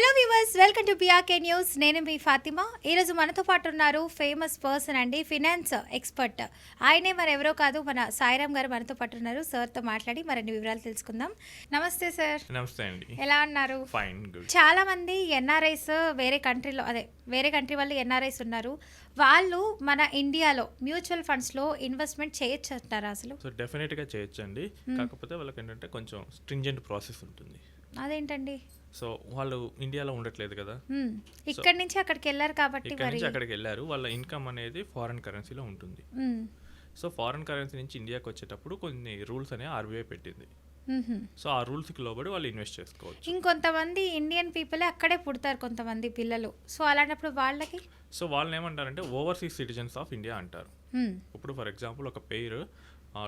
Hello viewers welcome to PRK news నేను మీ ఫాతిమా. ఈరోజు మనతో పాటు ఉన్నారు ఫేమస్ పర్సన్ అండి ఫినాన్స్ ఎక్స్పర్ట్ ఆయనే మరి ఎవరో కాదు మన సాయిరామ్ గారు మనతో పాటు ఉన్నారు. సార్తో మాట్లాడి మరిన్ని వివరాలు తెలుసుకుందాం. నమస్తే సార్ నమస్తే అండి. ఎలా ఉన్నారు? ఫైన్ గుడ్ చాలా మంది ఎన్ఆర్ఐస్ వేరే కంట్రీలో అదే వేరే కంట్రీ వాళ్ళు ఎన్ఆర్ఐస్ ఉన్నారు. వాళ్ళు మన ఇండియాలో మ్యూచువల్ ఫండ్స్లో ఇన్వెస్ట్మెంట్ చేయొచ్చు అంటారా అసలు? సో డెఫినెట్గా చేయొచ్చండి. కాకపోతే వాళ్ళకి ఏంటంటే కొంచెం స్ట్రింజెంట్ ప్రాసెస్ ఉంటుంది. అదేంటండి? సో వాళ్ళు ఇండియాలో ఉండట్లేదు కదా. ఇక్కడి నుంచి అక్కడికి వెళ్ళారు కాబట్టి ఇక్కడ నుంచి అక్కడికి వెళ్ళారు. వాళ్ళ ఇన్కమ్ అనేది ఫారెన్ కరెన్సీలో ఉంటుంది. సో ఫారెన్ కరెన్సీ నుంచి ఇండియాకి వచ్చేటప్పుడు కొన్ని రూల్స్ అనేవి ఆర్బీఐ పెట్టింది. సో ఆ రూల్స్కి లోబడి వాళ్ళు ఇన్వెస్ట్ చేసుకోవచ్చు. ఇంకొంతమంది ఇండియన్ పీపుల్ అక్కడే పుడతారు కొంతమంది పిల్లలు. సో అలాంటప్పుడు వాళ్ళకి? సో వాళ్ళని ఏమంటారంటే ఓవర్సీస్ సిటిజన్స్ ఆఫ్ ఇండియా అంటారు. ఇప్పుడు ఫర్ ఎగ్జాంపుల్ ఒక పేరు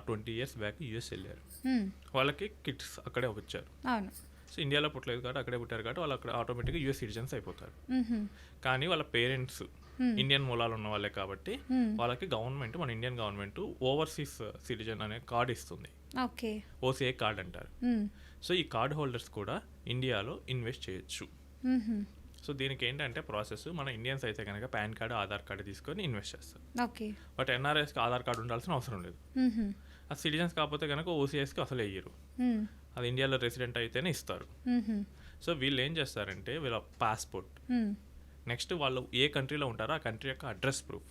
ట్వంటీ ఇయర్స్ బ్యాక్ యూఎస్ వెళ్ళారు. వాళ్ళకి కిడ్స్ అక్కడే వచ్చారు. అవును. సో ఇండియాలో పుట్టలేదు కాబట్టి అక్కడే పుట్టారు కాబట్టి వాళ్ళు అక్కడ ఆటోమేటిక్గా యూఎస్ సిటిజన్స్ అయిపోతారు. కానీ వాళ్ళ పేరెంట్స్. ఇండియన్ మూలాలు ఉన్న వాళ్ళే కాబట్టి. వాళ్ళకి గవర్నమెంట్ మన ఇండియన్ గవర్నమెంట్ ఓవర్సీస్ సిటిజన్ అనే కార్డ్ ఇస్తుంది ఓకే ఓసీఐ కార్డ్ అంటారు. సో ఈ కార్డ్ హోల్డర్స్ కూడా ఇండియాలో ఇన్వెస్ట్ చేయొచ్చు. సో దీనికి ఏంటంటే ప్రాసెస్ మన ఇండియన్స్ అయితే కనుక పాన్ కార్డు ఆధార్ కార్డు తీసుకొని ఇన్వెస్ట్ చేస్తారు ఓకే బట్ ఎన్ఆర్ఎస్కి ఆధార్ కార్డు ఉండాల్సిన అవసరం లేదు. ఆ సిటిజన్స్ కాకపోతే కనుక ఓసీఎస్కి అసలు వేయరు. అది ఇండియాలో రెసిడెంట్ అయితేనే ఇస్తారు. సో వీళ్ళు ఏం చేస్తారంటే వీళ్ళ పాస్పోర్ట్. నెక్స్ట్ వాళ్ళు ఏ కంట్రీలో ఉంటారో ఆ కంట్రీ యొక్క అడ్రస్ ప్రూఫ్.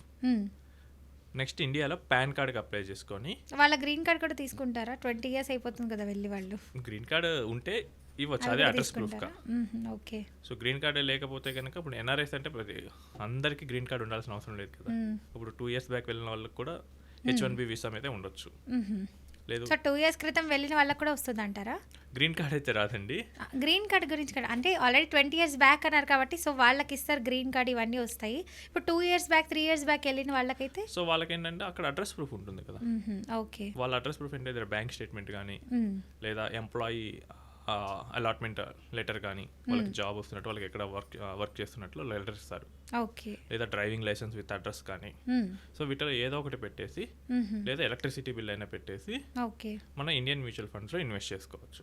నెక్స్ట్ ఇండియాలో పాన్ కార్డ్కి అప్లై చేసుకొని వాళ్ళ గ్రీన్ కార్డ్ కూడా తీసుకుంటారా ట్వంటీ ఇయర్స్ అయిపోతుంది కదా వెళ్ళి వాళ్ళు గ్రీన్ కార్డ్ ఉంటే ఇవ్వచ్చు అదే address hmm. Okay so green card లేకపోతే కనుక ఇప్పుడు ఎన్ఆర్ఎస్ అంటే ప్రతి అందరికీ గ్రీన్ కార్డ్ ఉండాల్సిన అవసరం లేదు కదా. ఇప్పుడు టూ ఇయర్స్ బ్యాక్ వెళ్ళిన వాళ్ళకి కూడా హెచ్ వన్ బి వీసా మీద ఉండొచ్చు. లేదు. సో టూ ఇయర్స్ క్రితం వెళ్ళిన వాళ్ళకి కూడా వస్తుంది అంటారా గ్రీన్ కార్డ్ అయితే రాదండి. గ్రీన్ కార్డ్ గురించి కదా. అంటే ఆల్రెడీ ట్వంటీ ఇయర్స్ బ్యాక్ అన్నారు కాబట్టి సో వాళ్ళకి ఇస్తారు గ్రీన్ కార్డ్ ఇవన్నీ వస్తాయి. ఇప్పుడు two years back three years back వెళ్ళిన వాళ్ళకైతే? సో వాళ్ళకి ఏంటంటే అక్కడ అడ్రస్ ప్రూఫ్ ఉంటుంది కదా. ఓకే. వాళ్ళ అడ్రస్ ప్రూఫ్ ఏంటంటే బ్యాంక్ స్టేట్మెంట్ కానీ. లేదా ఎంప్లాయీ అలాట్మెంట్ లెటర్ కానీ వాళ్ళకి జాబ్ వస్తున్నట్టు వాళ్ళకి ఎక్కడ వర్క్ వర్క్ చేస్తున్నట్లు లెటర్ ఇస్తారు ఓకే లేదా డ్రైవింగ్ లైసెన్స్ విత్ అడ్రస్ కానీ మ్మ్. సో వీటిలో ఏదో ఒకటి పెట్టేసి మ్మ్హ్మ్. లేదా ఎలక్ట్రిసిటీ బిల్ అయినా పెట్టేసి మన ఇండియన్ మ్యూచువల్ ఫండ్స్లో ఇన్వెస్ట్ చేసుకోవచ్చు.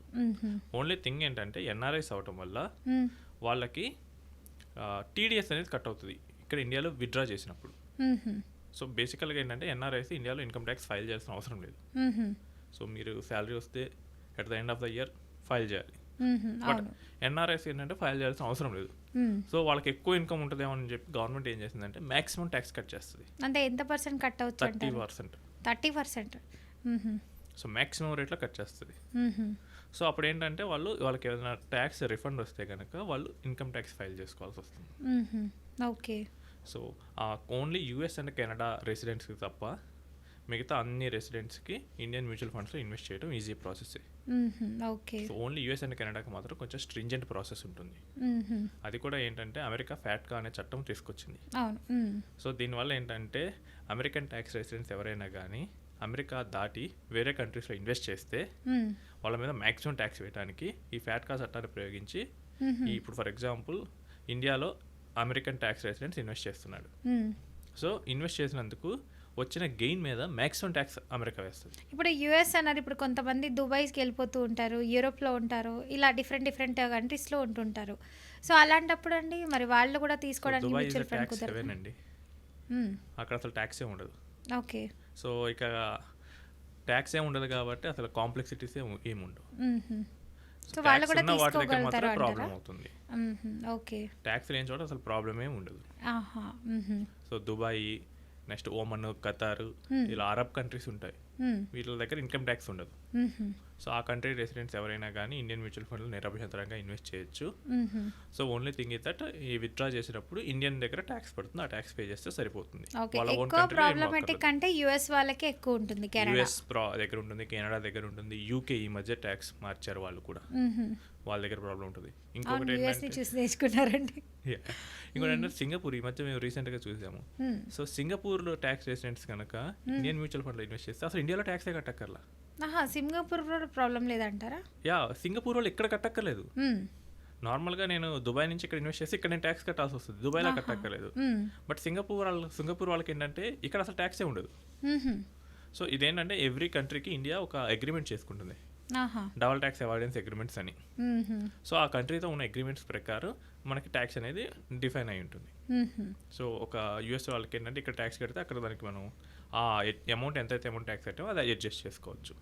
ఓన్లీ థింగ్ ఏంటంటే ఎన్ఆర్ఐస్ అవటం వల్ల. వాళ్ళకి టీడీఎస్ అనేది కట్ అవుతుంది ఇక్కడ ఇండియాలో విత్డ్రా చేసినప్పుడు. సో బేసికల్గా ఏంటంటే ఎన్ఆర్ఐస్ ఇండియాలో ఇన్కమ్ ట్యాక్స్ ఫైల్ చేయాల్సిన అవసరం లేదు. సో మీరు శాలరీ వస్తే at the end of the year file చేయాలి. బట్ ఎన్ఆర్ఐస్ ఏంటంటే ఫైల్ చేయాల్సిన అవసరం లేదు. సో వాళ్ళకి ఎక్కువ ఇన్కమ్ ఉంటుందేమో అని చెప్పి గవర్నమెంట్ ఏం చేసిందంటే మాక్సిమం ట్యాక్స్ కట్ చేస్తుంది. అంటే ఎంత పర్సెంట్ కట్ అవచ్చు thirty percent. Thirty percent. So maximum రేట్లో కట్ చేస్తుంది. సో అప్పుడు ఏంటంటే వాళ్ళు వాళ్ళకి ఏదైనా ట్యాక్స్ రిఫండ్ వస్తే కనుక వాళ్ళు ఇన్కమ్ ట్యాక్స్ ఫైల్ చేసుకోవాల్సి వస్తుంది. Okay. So only US and Canada రెసిడెంట్స్కి తప్ప మిగతా అన్ని రెసిడెంట్స్కి ఇండియన్ మ్యూచువల్ ఫండ్స్లో ఇన్వెస్ట్ చేయడం easy process okay. So only US and కెనడాకి మాత్రం కొంచెం స్ట్రింజెంట్ ప్రాసెస్ ఉంటుంది. అది కూడా ఏంటంటే అమెరికా ఫ్యాట్కా అనే చట్టం తీసుకొచ్చింది. సో దీనివల్ల ఏంటంటే అమెరికన్ ట్యాక్స్ రెసిడెంట్స్ ఎవరైనా కానీ అమెరికా దాటి వేరే కంట్రీస్లో ఇన్వెస్ట్ చేస్తే. వాళ్ళ మీద మ్యాక్సిమం ట్యాక్స్ వేయడానికి ఈ ఫ్యాట్కా చట్టాన్ని ప్రయోగించి ఇప్పుడు ఫర్ ఎగ్జాంపుల్ ఇండియాలో అమెరికన్ ట్యాక్స్ రెసిడెంట్స్ ఇన్వెస్ట్ చేస్తున్నాడు. సో ఇన్వెస్ట్ చేసినందుకు వచ్చిన గెయిన్ మీద మ్యాక్సిమం ట్యాక్స్ అమెరికా వేస్తుంది. ఇప్పుడు యుఎస్ అన్నారు ఇప్పుడు కొంతమంది దుబాయ్స్కి వెళ్ళిపోతూ ఉంటారు యూరోప్లో ఉంటారు ఇలా డిఫరెంట్ డిఫరెంట్ కంట్రీస్లో ఉంటుంటారు. సో అలాంటప్పుడు అండి మరి వాళ్ళు కూడా తీసుకోవడానికి మ్యూచువల్ ఫండ్ అక్కడ అసలు ట్యాక్సే ఉండదు. ఓకే. సో ఇక ట్యాక్స్ ఏమి ఉండదు కాబట్టి అసలు కాంప్లెక్సిటీస్ ఏమి ఉండవు. సో వాళ్ళు కూడా తీసుకోగలుగుతారు ప్రాబ్లం అవుతుంది. ఓకే. ట్యాక్స్ లేని చోట అసలు ప్రాబ్లం ఏమి ఉండదు. So Dubai next Oman Qatar. ఇలా అరబ్ కంట్రీస్ ఉంటాయి. వీళ్ళ దగ్గర ఇన్కమ్ ట్యాక్స్ ఉండదు. సో ఆ కంట్రీ రెసిడెంట్స్ ఎవరైనా కానీ ఇండియన్ మ్యూచువల్ ఫండ్లో నిరభ్యంతరంగా ఇన్వెస్ట్ చేయొచ్చు. So only thing is that ఈ విత్డ్రా చేసినప్పుడు ఇండియన్ దగ్గర ట్యాక్స్ పడుతుంది ఆ ట్యాక్స్ పే చేస్తే సరిపోతుంది ఎక్కువ ప్రాబ్లమేటిక్ అంటే యుఎస్ వాళ్ళకి ఎక్కువ ఉంటుంది యుఎస్ దగ్గర ఉంటుంది కెనడా దగ్గర ఉంటుంది యూకే ఈ మధ్య ట్యాక్స్ మార్చారు వాళ్ళు కూడా. వాళ్ళ దగ్గర ప్రాబ్లం ఉంటుంది ఇంకొకటి నేర్చుకున్నారండి. ఇంకోటి ఏంటంటే సింగపూర్ ఈ మధ్య మేము రీసెంట్గా చూసాము మ్మ్. సో సింగపూర్లో ట్యాక్స్ రెసిడెంట్స్ కనుక ఇండియన్ మ్యూచువల్ ఫండ్లో ఇన్వెస్ట్ చేస్తే అసలు ఇండియాలో ట్యాక్సే కట్టక్కర్లా సింగపూర్ ప్రాబ్లం లేదంటారా యా సింగపూర్ వాళ్ళు ఇక్కడ కట్టక్కర్లేదు. నార్మల్గా నేను దుబాయ్ నుంచి ఇక్కడ ఇన్వెస్ట్ చేసి ఇక్కడ నేను ట్యాక్స్ కట్టాల్సి వస్తుంది దుబాయ్లో. కట్టక్కర్లేదు. బట్ సింగపూర్ వాళ్ళు సింగపూర్ వాళ్ళకి ఏంటంటే ఇక్కడ అసలు ట్యాక్సే ఉండదు. సో ఇదేంటంటే ఎవ్రీ కంట్రీకి ఇండియా ఒక అగ్రిమెంట్ చేసుకుంటుంది డబల్ ట్యాక్స్ అవాయిడెన్స్ అగ్రిమెంట్స్ అని. సో ఆ కంట్రీతో ఉన్న అగ్రిమెంట్స్ ప్రకారం మనకి ట్యాక్స్ అనేది డిఫైన్ అయి ఉంటుంది. సో ఒక యూఎస్ వాళ్ళకి ఏంటంటే ఇక్కడ ట్యాక్స్ కడితే అక్కడ దానికి మనం ఆ అమౌంట్ ఎంతైతే అమౌంట్ ట్యాక్స్ కట్టామో అది అడ్జస్ట్ చేసుకోవచ్చు.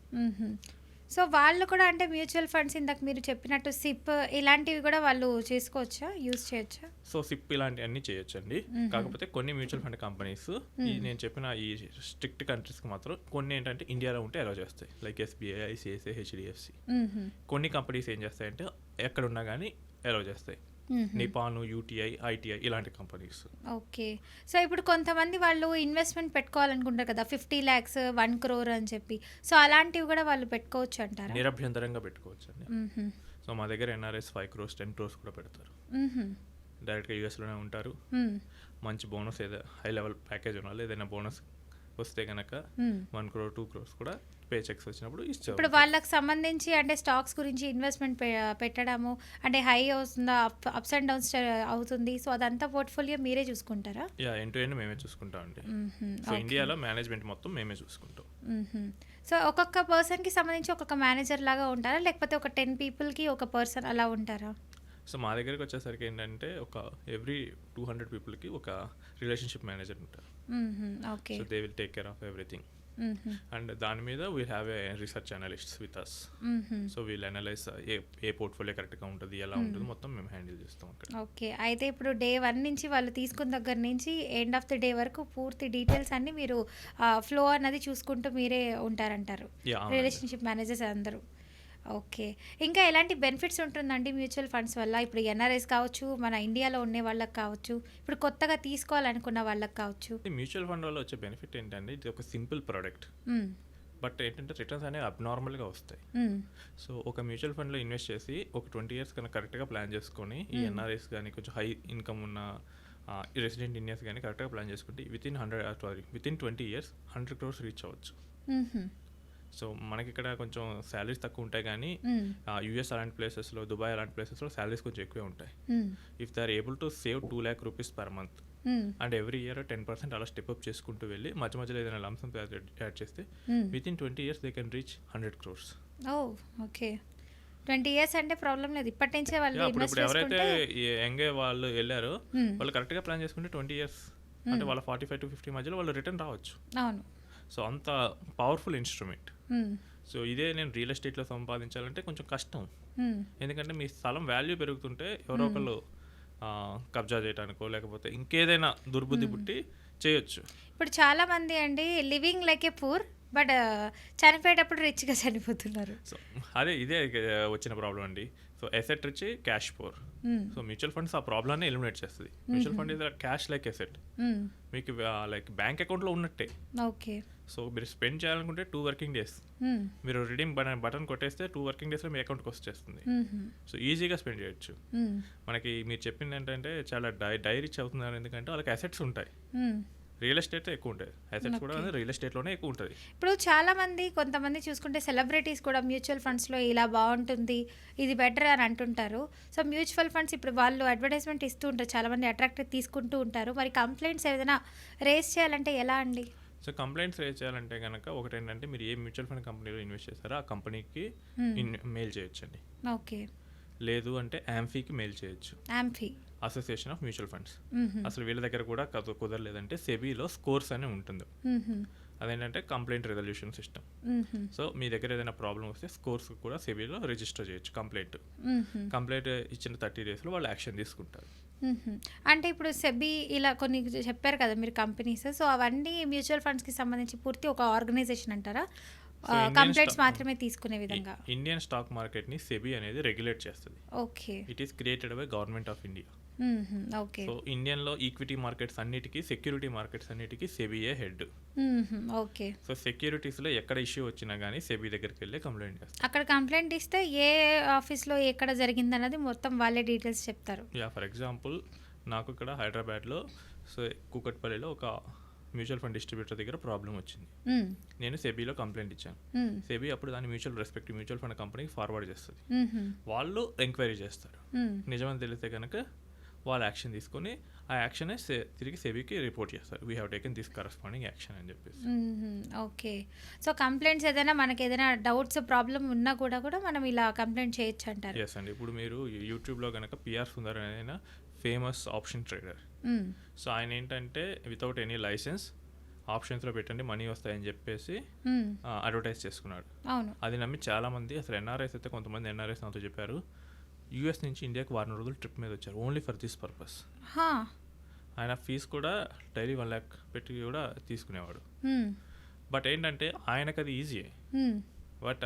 సో వాళ్ళు కూడా అంటే మ్యూచువల్ ఫండ్స్ ఇందాక మీరు చెప్పినట్టు సిప్ ఇలాంటివి కూడా వాళ్ళు చేసుకోవచ్చా యూజ్ చేయొచ్చా సో సిప్ ఇలాంటివన్నీ చేయొచ్చండి మ్మ్. కాకపోతే కొన్ని మ్యూచువల్ ఫండ్ కంపెనీస్ ఈ నేను చెప్పిన ఈ స్ట్రిక్ట్ కంట్రీస్కి మాత్రం కొన్ని ఏంటంటే ఇండియాలో ఉంటే అలౌ చేస్తాయి లైక్ ఎస్బీఐ ఐసిఐసిఐ హెచ్డిఎఫ్సి. కొన్ని కంపెనీస్ ఏం చేస్తాయంటే ఎక్కడ ఉన్నా కానీ అలౌ చేస్తాయి. నిపాను యూటీఐ ఐటీఐ ఇలాంటి కంపెనీస్ ఓకే సో ఇప్పుడు కొంతమంది వాళ్ళు ఇన్వెస్ట్మెంట్ పెట్టుకోవాలనుకుంటారు కదా ఫిఫ్టీ ల్యాక్స్ వన్ క్రోర్ అని చెప్పి సో అలాంటివి కూడా వాళ్ళు పెట్టుకోవచ్చు అంటారా నిరభ్యంతరంగా పెట్టుకోవచ్చు అండి మ్మ్హ్మ్. సో మా దగ్గర NRS five crores ten crores కూడా పెడతారు. డైరెక్ట్గా యూఎస్లోనే ఉంటారు మ్మ్. మంచి బోనస్ ఏదో హై లెవెల్ ప్యాకేజ్ ఉన్న వాళ్ళు ఏదైనా బోనస్ వస్తే కనుక hmm. One crore two crores కూడా పే చెక్స్ వచ్చినప్పుడు ఇప్పుడు వాళ్ళకి సంబంధించి అంటే స్టాక్స్ గురించి ఇన్వెస్ట్మెంట్ పెట్టడము అంటే హై అవుతుందా అప్స్ అండ్ డౌన్స్ అవుతుంది సో అదంతా పోర్ట్ఫోలియో మీరే చూసుకుంటారా యా ఎండ్ టు ఎండ్ మేమే చూసుకుంటాం అండి. సో. ఇండియాలో మేనేజ్మెంట్ మొత్తం మేమే చూసుకుంటాం. సో ఒక్కొక్క పర్సన్కి సంబంధించి ఒక్కొక్క మేనేజర్ లాగా ఉంటారా లేకపోతే ఒక టెన్ పీపుల్కి ఒక పర్సన్ అలా ఉంటారా సో మా దగ్గరికి వచ్చేసరికి ఏంటంటే ఒక ఎవ్రీ టూ హండ్రెడ్ పీపుల్కి ఒక రిలేషన్షిప్ మేనేజర్ ఉంటారు. Okay so they will take care of everything. And దాని మీద we have a research analysts with us. So we'll analyse a a portfolio కరెక్ట్గా ఉంటుంది ఎలా ఉంటుంది మొత్తం మేము హ్యాండిల్ చేస్తాం అక్కడ. ఓకే అయితే ఇప్పుడు డే వన్ నుంచి వాళ్ళు తీసుకున్న దగ్గర నుంచి ఎండ్ ఆఫ్ ది డే వరకు పూర్తి డీటెయిల్స్ అన్ని మీరు ఫ్లో అన్నది చూసుకుంటూ మీరే ఉంటారంటారు. రిలేషన్షిప్ మేనేజర్స్ అందరూ. ఓకే. ఇంకా ఎలాంటి బెనిఫిట్స్ ఉంటుందండి మ్యూచువల్ ఫండ్స్ వల్ల? ఇప్పుడు ఎన్ఆర్ఎస్ కావచ్చు మన ఇండియాలో ఉండే వాళ్ళకి కావచ్చు ఇప్పుడు కొత్తగా తీసుకోవాలనుకున్న వాళ్ళకి కావచ్చు. మ్యూచువల్ ఫండ్ వల్ల వచ్చే బెనిఫిట్ ఏంటంటే ఇది ఒక సింపుల్ ప్రోడక్ట్. బట్ ఏంటంటే రిటర్న్స్ అనేవి అబ్నార్మల్గా వస్తాయి. సో ఒక మ్యూచువల్ ఫండ్లో ఇన్వెస్ట్ చేసి ఒక ట్వంటీ ఇయర్స్ కన్నా కరెక్ట్గా ప్లాన్ చేసుకొని ఈ ఎన్ఆర్ఎస్ కానీ కొంచెం హై ఇన్కమ్ ఉన్న రెసిడెంట్ ఇండియన్స్ కానీ కరెక్ట్గా ప్లాన్ చేసుకుంటే within hundred sorry within twenty years hundred crores reach అవ్వచ్చు. సో మనకి ఇక్కడ కొంచెం శాలరీస్ తక్కువ ఉంటాయి కానీ. యూఎస్ అలాంటి ప్లేసెస్లో దుబాయ్ అలాంటి ప్లేసెస్లో శాలరీస్ కొంచెం ఎక్కువే ఉంటాయి. If they are able to save two lakh rupees per month. And every year ten percent అలా స్టెప్ అప్ చేసుకుంటూ వెళ్ళి మధ్య మధ్యలో ఏదైనా లంసం యాడ్ చేస్తే. Within twenty years they can reach hundred crores okay twenty years అంటే problem లేదు ఇప్పటి నుంచే వాళ్ళు ఇప్పుడు ఎవరైతే యంగే వాళ్ళు వెళ్ళారో. వాళ్ళు కరెక్ట్గా ప్లాన్ చేసుకుంటే ట్వంటీ ఇయర్స్ అంటే వాళ్ళ ఫార్టీ ఫైవ్ టు ఫిఫ్టీ మధ్యలో వాళ్ళు రిటర్న్ రావచ్చు అవును సో అంత పవర్ఫుల్ ఇన్స్ట్రుమెంట్. సో ఇదే నేను రియల్ ఎస్టేట్లో సంపాదించాలంటే కొంచెం కష్టం. మ్మ్. ఎందుకంటే మీ స్థలం వాల్యూ పెరుగుతుంటే ఎవరో ఒకళ్ళు ఆ, కబ్జా చేయడానికో లేకపోతే ఇంకేదైనా దుర్బుద్ధి పుట్టి చేయొచ్చు. ఇప్పుడు చాలా మంది అండి living like a poor but చనిపోయేటప్పుడు రిచ్గా చనిపోతున్నారు. సో అదే ఇదే వచ్చిన ప్రాబ్లం అండి. సో ఎసెట్ వచ్చి cash poor. So mutual funds ఆ ప్రాబ్లమ్ని ఎలిమినేట్ చేస్తుంది. Mutual fund is cash like asset. మీకు లైక్ బ్యాంక్ అకౌంట్లో ఉన్నట్టే. ఓకే సో మీరు స్పెండ్ చేయాలనుకుంటే టూ వర్కింగ్ డేస్. మీరు రిడీమ్ బటన్ బటన్ కొట్టేస్తే టూ వర్కింగ్ డేస్లో మీ అకౌంట్కి వచ్చేస్తుంది. సో ఈజీగా స్పెండ్ చేయొచ్చు. మ్మ్. మనకి మీరు చెప్పింది ఏంటంటే చాలా డై డై రిచ్ అవుతున్నారు ఎందుకంటే వాళ్ళకి అసెట్స్ ఉంటాయి. రియల్ ఎస్టేట్ ఎక్కువ ఉంటాయి. అసెట్స్ కూడా రియల్ ఎస్టేట్లోనే ఎక్కువ ఉంటుంది. ఇప్పుడు చాలా మంది కొంతమంది చూసుకుంటే సెలబ్రిటీస్ కూడా మ్యూచువల్ ఫండ్స్లో ఇలా బాగుంటుంది ఇది బెటర్ అని అంటుంటారు. సో మ్యూచువల్ ఫండ్స్ ఇప్పుడు వాళ్ళు అడ్వర్టైజ్మెంట్ ఇస్తూ ఉంటారు. చాలా మంది అట్రాక్ట్ తీసుకుంటూ ఉంటారు. మరి కంప్లైంట్స్ ఏదైనా రేస్ చేయాలంటే ఎలా అండి? సో కంప్లైంట్స్ రేజ్ చేయాలంటే కనుక ఒకటి ఏంటంటే మీరు ఏ మ్యూచువల్ ఫండ్ కంపెనీలో ఇన్వెస్ట్ చేస్తారో ఆ కంపెనీకి Hmm. మెయిల్ చేయొచ్చండి ఓకే లేదు అంటే యాంఫీకి మెయిల్ చేయొచ్చు AMFI association of mutual funds. అసలు వీళ్ళ దగ్గర కూడా కదు- కుదరలేదంటే సెబీలో స్కోర్స్ అని ఉంటుంది మ్మ్హ. అదేంటంటే కంప్లైంట్ రెజల్యూషన్ సిస్టమ్. సో మీ దగ్గర ఏదైనా ప్రాబ్లం వస్తే స్కోర్స్ కూడా సెబీలో రిజిస్టర్ చేయొచ్చు కంప్లైంట్. కంప్లైంట్ ఇచ్చిన థర్టీ డేస్లో వాళ్ళు యాక్షన్ తీసుకుంటారు అంటే ఇప్పుడు సెబీ ఇలా కొన్ని చెప్పారు కదా మీరు కంపెనీస్ సో అవన్నీ మ్యూచువల్ ఫండ్స్కి సంబంధించి పూర్తి ఒక ఆర్గనైజేషన్ అంటారా? కంప్లైంట్స్ మాత్రమే తీసుకునే విధంగా? ఇండియన్ స్టాక్ మార్కెట్ని సెబీ అనేది రెగ్యులేట్ చేస్తుంది. Okay. It is created by government of India. Okay so ఇండియన్లో equity markets అన్నిటికీ సెక్యూరిటీ మార్కెట్స్ అన్నిటికీ సెబీఏ హెడ్. ఓకే సో సెక్యూరిటీస్లో ఎక్కడ ఇష్యూ వచ్చినా కానీ సెబీ దగ్గరికి వెళ్ళి కంప్లైంట్ చేస్తారు అక్కడ కంప్లైంట్ ఇస్తే ఏ ఆఫీస్లో ఎక్కడ జరిగిందన్నది మొత్తం వాళ్ళే డీటెయిల్స్ చెప్తారు యా ఫర్ ఎగ్జాంపుల్ నాకు ఇక్కడ హైదరాబాద్లో సో కూకట్పల్లిలో ఒక మ్యూచువల్ ఫండ్ డిస్ట్రిబ్యూటర్ దగ్గర ప్రాబ్లం వచ్చింది. నేను సెబీలో కంప్లైంట్ ఇచ్చాను. సెబీ అప్పుడు దాన్ని మ్యూచువల్ రెస్పెక్ట్ మ్యూచువల్ ఫండ్ కంపెనీకి ఫార్వర్డ్ చేస్తుంది. వాళ్ళు ఎంక్వైరీ చేస్తారు. నిజమని తెలిస్తే కనుక వాళ్ళు యాక్షన్ తీసుకొని ఆ యాక్షన్ తిరిగి సెబీకి రిపోర్ట్ చేస్తారు. We have taken this corresponding action అని చెప్పేసి. ఓకే. సో కంప్లైంట్స్ ఏదైనా మనకి ఏదైనా డౌట్స్ ప్రాబ్లం ఉన్నా కూడా కూడా మనం ఇలా కంప్లైంట్ చేయొచ్చు అంటారు. ఎస్ అండి. ఇప్పుడు మీరు యూట్యూబ్లో కనుక పిఆర్ సుందర్ అయిన ఫేమస్ ఆప్షన్ ట్రేడర్. సో ఆయన ఏంటంటే వితౌట్ ఎనీ లైసెన్స్ ఆప్షన్స్లో పెట్టండి మనీ వస్తాయని చెప్పేసి. అడ్వర్టైజ్ చేసుకున్నాడు. అవును. అది నమ్మి చాలామంది అసలు ఎన్ఆర్ఐస్ అయితే కొంతమంది ఎన్ఆర్ఐస్ నాతో చెప్పారు. యూఎస్ నుంచి ఇండియాకి వారం రోజులు ట్రిప్ మీద వచ్చారు. Only for this purpose. ఆయన ఫీజు కూడా డైలీ వన్ ల్యాక్ పెట్టి కూడా తీసుకునేవాడు. బట్ ఏంటంటే ఆయనకు అది ఈజీ. బట్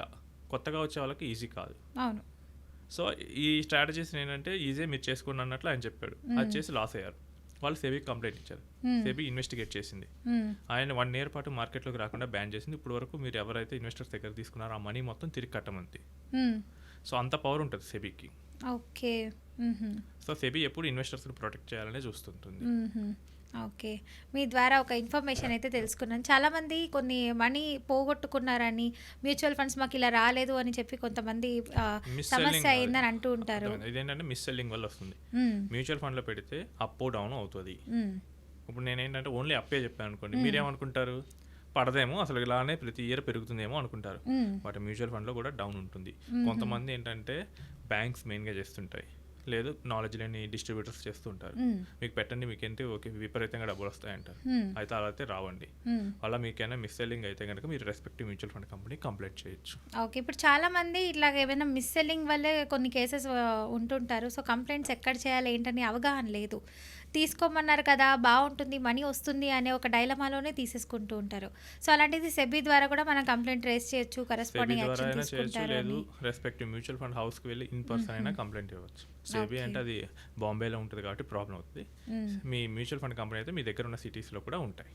కొత్తగా వచ్చే వాళ్ళకి ఈజీ కాదు. అవును. సో ఈ స్ట్రాటజీస్ ఏంటంటే ఈజీ మీరు చేసుకోండి అన్నట్లు ఆయన చెప్పాడు. అది చేసి లాస్ అయ్యారు. వాళ్ళు సెబీకి కంప్లైంట్ ఇచ్చారు. సెబీ ఇన్వెస్టిగేట్ చేసింది. ఆయన వన్ ఇయర్ పాటు మార్కెట్లోకి రాకుండా బ్యాన్ చేసింది. ఇప్పుడు వరకు మీరు ఎవరైతే ఇన్వెస్టర్స్ దగ్గర తీసుకున్నారో ఆ మనీ మొత్తం తిరిగి కట్టమంది. సో అంత పవర్ ఉంటుంది సెబీకి ఓకే. సో సెబీ ఎప్పుడు ఇన్వెస్టర్స్ని ప్రొటెక్ట్ చేయాలనే చూస్తుంటుంది. ఓకే మీ ద్వారా ఒక ఇన్ఫర్మేషన్ అయితే తెలుసుకున్నాను చాలామంది కొన్ని మనీ పోగొట్టుకున్నారని మ్యూచువల్ ఫండ్స్ మాకు ఇలా రాలేదు అని చెప్పి కొంతమంది సమస్య. అయిందని అంటూ ఉంటారు. ఇదేంటంటే మిస్ సెల్లింగ్ వల్ల వస్తుంది. మ్యూచువల్ ఫండ్లో పెడితే అప్ డౌన్ అవుతుంది. ఇప్పుడు నేను ఏంటంటే ఓన్లీ అప్పే చెప్పాను అనుకోండి మీరేమనుకుంటారు పడదేమో అసలు ఇలానే ప్రతి ఇయర్ పెరుగుతుందేమో అనుకుంటారు. బట్ మ్యూచువల్ ఫండ్లో కూడా డౌన్ ఉంటుంది. కొంతమంది ఏంటంటే బ్యాంక్స్ మెయిన్గా చేస్తుంటాయి. లేదు నాలెడ్జ్ లేని డిస్ట్రిబ్యూటర్స్ చేస్తుంటారు. మీకు పెట్టండి మీకేంటి ఓకే విపరీతంగా డబ్బులు వస్తాయంటారు. అయితే అలా అయితే రావండి. అలా మీకైనా మిస్ సెల్లింగ్ అయితే కనుక మీరు respective mutual fund company complaint చేయొచ్చు. ఓకే ఇప్పుడు చాలా మంది ఇట్లాగ ఏమైనా మిస్ సెల్లింగ్ వల్లే కొన్ని కేసెస్ ఉంటుంటారు. సో కంప్లైంట్స్ ఎక్కడ చేయాలి ఏంటని అవగాహన లేదు. తీసుకోమన్నారు కదా బాగుంటుంది మనీ వస్తుంది అనే ఒక డైలమాలోనే తీసేసుకుంటూ ఉంటారు. సో అలాంటిది సెబీ ద్వారా కూడా మనం కంప్లైంట్ రేస్ చేయొచ్చు కరెస్పాండింగ్ యాక్షన్ తీసుకుంటారు రెస్పెక్టివ్ మ్యూచువల్ ఫండ్ హౌస్కి వెళ్ళి ఇన్ పర్సన్ అయినా కంప్లైంట్ ఇవ్వచ్చు. సెబీ అంటే అది బాంబేలో ఉంటుంది కాబట్టి ప్రాబ్లం అవుతుంది. మీ మ్యూచువల్ ఫండ్ కంపెనీ అయితే మీ దగ్గర ఉన్న సిటీస్లో కూడా ఉంటాయి.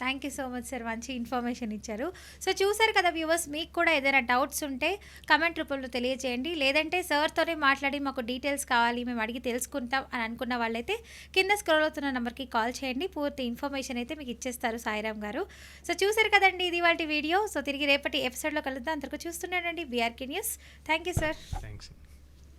Thank you so much sir మంచి ఇన్ఫర్మేషన్ ఇచ్చారు. సో చూసారు కదా వ్యూవర్స్ మీకు కూడా ఏదైనా డౌట్స్ ఉంటే కమెంట్ రూపంలో తెలియజేయండి లేదంటే సార్తోనే మాట్లాడి మాకు డీటెయిల్స్ కావాలి మేము అడిగి తెలుసుకుంటాం అని అనుకున్న వాళ్ళైతే కింద స్క్రోల్ అవుతున్న నెంబర్కి కాల్ చేయండి. పూర్తి ఇన్ఫర్మేషన్ అయితే మీకు ఇచ్చేస్తారు సాయిరామ్ గారు. సో చూసారు కదండి ఇది వాటి వీడియో. సో తిరిగి రేపటి ఎపిసోడ్లో కలుద్దాం. అంతకు చూస్తున్నానండి BRK news. Thank you sir. Thanks.